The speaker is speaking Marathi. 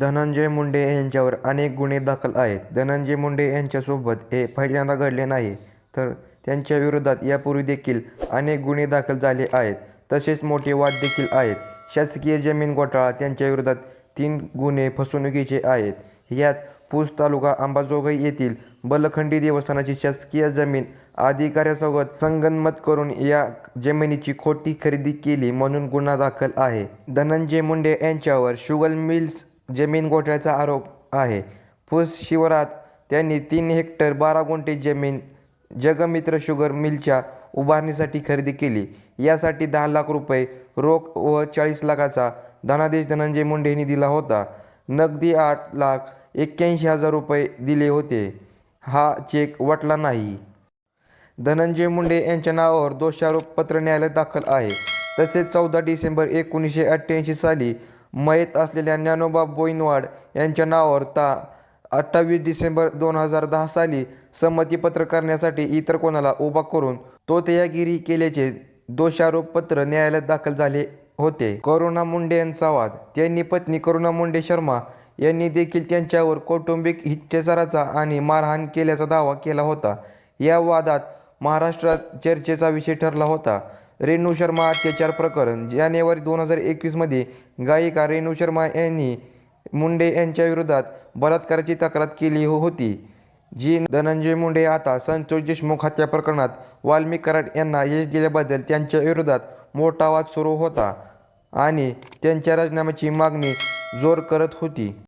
धनंजय मुंडे यांच्यावर अनेक गुन्हे दाखल आहेत. धनंजय मुंडे यांच्यासोबत हे पहिल्यांदा घडले नाही, तर त्यांच्या विरोधात यापूर्वी देखील अनेक गुन्हे दाखल झाले आहेत. तसेच मोठे वाद देखील आहेत. शासकीय जमीन घोटाळा त्यांच्या विरोधात तीन गुन्हे फसवणुकीचे आहेत. यात पूस तालुका अंबाजोगाई येथील बलखंडी देवस्थानाची शासकीय जमीन अधिकाऱ्यासोबत संगनमत करून या जमिनीची खोटी खरेदी केली म्हणून गुन्हा दाखल आहे. धनंजय मुंडे यांच्यावर शुगर मिल्स जमीन घोटाळ्याचा आरोप आहे. पूस शिवारात त्यांनी तीन हेक्टर बारा गुंठे जमीन जगमित्र शुगर मिलच्या उभारणीसाठी खरेदी केली. यासाठी दहा लाख रुपये रोख व चाळीस लाखाचा धनादेश धनंजय मुंडे यांनी दिला होता. नगदी आठ लाख एक्क्याऐंशी हजार रुपये दिले होते. हा चेक वाटला नाही. धनंजय मुंडे यांच्या नावावर दोषारोपपत्र न्यायालयात दाखल आहे. तसेच चौदा डिसेंबर एकोणीसशे अठ्ठ्याऐंशी साली मयत असलेल्या ज्ञानोबा बोईनवाड यांच्या नावावर ता. अठ्ठावीस डिसेंबर दोन हजार दहा साली संमतीपत्र करण्यासाठी इतर कोणाला उभा करून तोतयागिरी केल्याचे दोषारोपपत्र न्यायालयात दाखल झाले होते. करुणा मुंडे यांचा वाद त्यांनी पत्नी करुणा मुंडे शर्मा यांनी देखील त्यांच्यावर कौटुंबिक हिच्चेचाराचा आणि मारहाण केल्याचा दावा केला होता. या वादात महाराष्ट्रात चर्चेचा विषय ठरला होता. रेणू शर्मा अत्याचार प्रकरण जानेवारी दोन हजार एकवीसमध्ये गायिका रेणू शर्मा यांनी मुंडे यांच्या विरोधात बलात्काराची तक्रार केली हो- होती, जी धनंजय मुंडे आता संतोष देशमुख हत्या प्रकरणात वाल्मिक कराड यांना यश दिल्याबद्दल त्यांच्या विरोधात मोठा वाद सुरू होता आणि त्यांच्या राजीनाम्याची मागणी जोर करत होती.